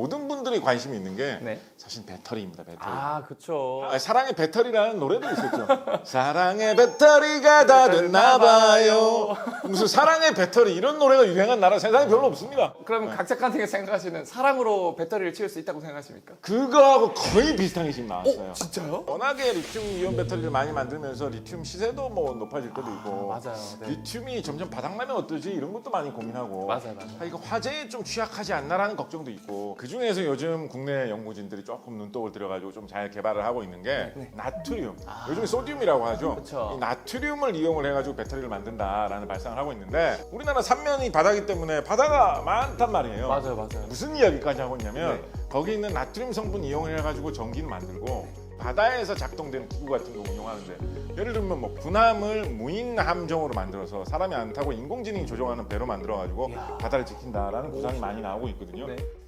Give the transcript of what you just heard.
모든 분들이 관심이 있는 게 네. 사실 배터리입니다. 배터리. 아, 그쵸. 아, 사랑의 배터리라는 노래도 있었죠. 사랑의 배터리가 다 됐나 봐요. 무슨 사랑의 배터리 이런 노래가 유행한 나라 세상에 별로 없습니다. 그러면 각자 칸팅에 생각하시는 사랑으로 배터리를 채울 수 있다고 생각하십니까? 그거하고 거의 비슷한 게 지금 나왔어요. 진짜요? 워낙에 리튬 이온 배터리를 많이 만들면서 리튬 시세도 뭐 높아질 때도 있고 맞아요. 네. 리튬이 점점 바닥나면 어떠지 이런 것도 많이 고민하고 맞아요, 맞아요. 아, 이거 화재에 좀 취약하지 않나라는 걱정도 있고 그 중에서 요즘 국내 연구진들이 조금 눈독을 들여가지고 좀 잘 개발을 하고 있는 게 나트륨 요즘에 소듐이라고 하죠 네. 그쵸. 이 나트륨을 이용을 해가지고 배터리를 만든다라는 발상을 하고 있는데 우리나라 삼면이 바다기 때문에 바다가 많단 말이에요 맞아요, 맞아요. 무슨 이야기까지 하고 있냐면 네. 거기 있는 나트륨 성분 이용을 해가지고 전기를 만들고 바다에서 작동되는 기구 같은 거 운용하는데 예를 들면 뭐 군함을 무인 함정으로 만들어서 사람이 안 타고 인공지능이 조종하는 배로 만들어 가지고 이야. 바다를 지킨다라는 구상이 많이 나오고 있거든요. 네.